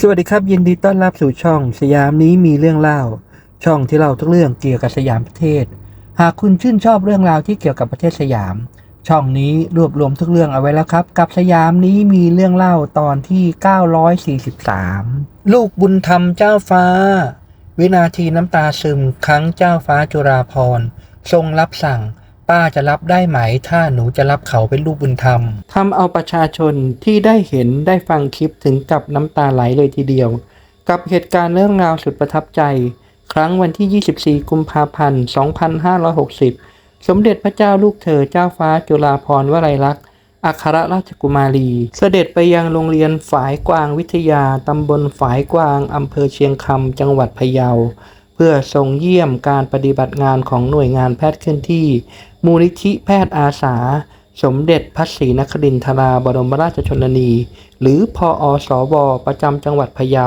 สวัสดีครับ ยินดีต้อนรับสู่ช่องสยามนี้มีเรื่องเล่า ช่องที่เล่าทุกเรื่องเกี่ยวกับสยามประเทศ หากคุณชื่นชอบเรื่องราวที่เกี่ยวกับประเทศสยาม ช่องนี้รวบรวมทุกเรื่องเอาไว้แล้วครับ กับสยามนี้มีเรื่องเล่าตอนที่ 943 ลูกบุญธรรมเจ้าฟ้า วินาทีน้ำตาซึมครั้งเจ้าฟ้าจุฬาภรณ์ทรงรับสั่ง ป้าจะรับได้ไหม ถ้าหนูจะรับเขาเป็นลูกบุญธรรมทำเอาประชาชนที่ได้เห็นได้ฟังคลิปถึงกับน้ำตาไหลเลยทีเดียว กับเหตุการณ์เรื่องราวสุดประทับใจ ครั้งวันที่ 24 กุมภาพันธ์ 2560 สมเด็จพระเจ้าลูกเธอเจ้าฟ้าจุฬาภรณ์วลัยลักษณ์อัครราชกุมารี เสด็จไปยังโรงเรียนฝายกวางวิทยา ตำบลฝายกวาง อำเภอเชียงคำ จังหวัดพะเยา พื่อทรงเยี่ยมการปฏิบัติงานของหน่วยงานแพทย์เคลื่อนที่ มูลนิธิแพทย์อาสา สมเด็จพระศรีนครินทราบรมราชชนนี หรือพออสวประจำจังหวัดพะเยา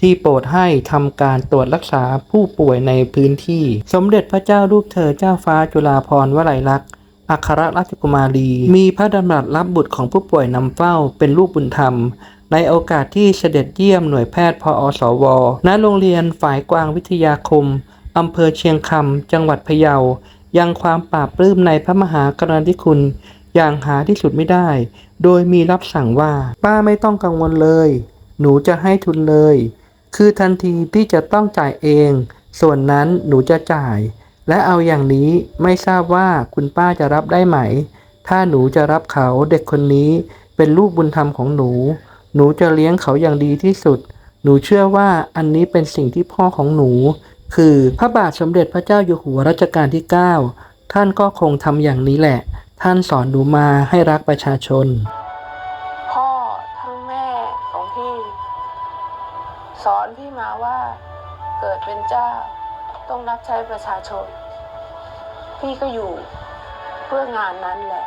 ที่โปรดให้ทำการตรวจรักษาผู้ป่วยในพื้นที่ สมเด็จพระเจ้าลูกเธอเจ้าฟ้าจุฬาภรณ์วลัยลักษณ์อัครราชกุมารี มีพระดำรัสรับบุตรของผู้ป่วยนำเฝ้าเป็นลูกบุญธรรม ในโอกาสที่เสด็จเยี่ยมหน่วยแพทย์พออสว ณ โรงเรียนฝ่ายกวางวิทยาคม อำเภอเชียงคำ จังหวัดพะเยา ยังความปราบปลื้มในพระมหากรณาธิคุณ อย่างหาที่สุดไม่ได้ โดยมีรับสั่งว่า ป้าไม่ต้องกังวลเลย หนูจะให้ทุนเลย คือทันทีพี่จะต้องจ่ายเอง ส่วนนั้นหนูจะจ่าย และเอาอย่างนี้ไม่ทราบว่าคุณป้าจะรับได้ไหม ถ้าหนูจะรับเขาเด็กคนนี้เป็นลูกบุญธรรมของหนู หนูจะเลี้ยงเขาอย่างดีที่สุด หนูเชื่อว่าอันนี้เป็นสิ่งที่พ่อของหนู คือพระบาทสมเด็จพระเจ้าอยู่หัวรัชกาลที่ 9 ท่านก็คงทำอย่างนี้แหละ ท่านสอนหนูมาให้รักประชาชน พ่อทั้งแม่ของพี่ สอนพี่มาว่าเกิดเป็นเจ้าต้องรับใช้ประชาชน พี่ก็อยู่เพื่องานนั้นแหละ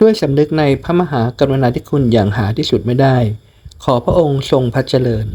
ด้วยสำนึกในพระมหากรุณาธิคุณอย่างหาที่สุดไม่ได้ ขอพระองค์ทรงพระเจริญ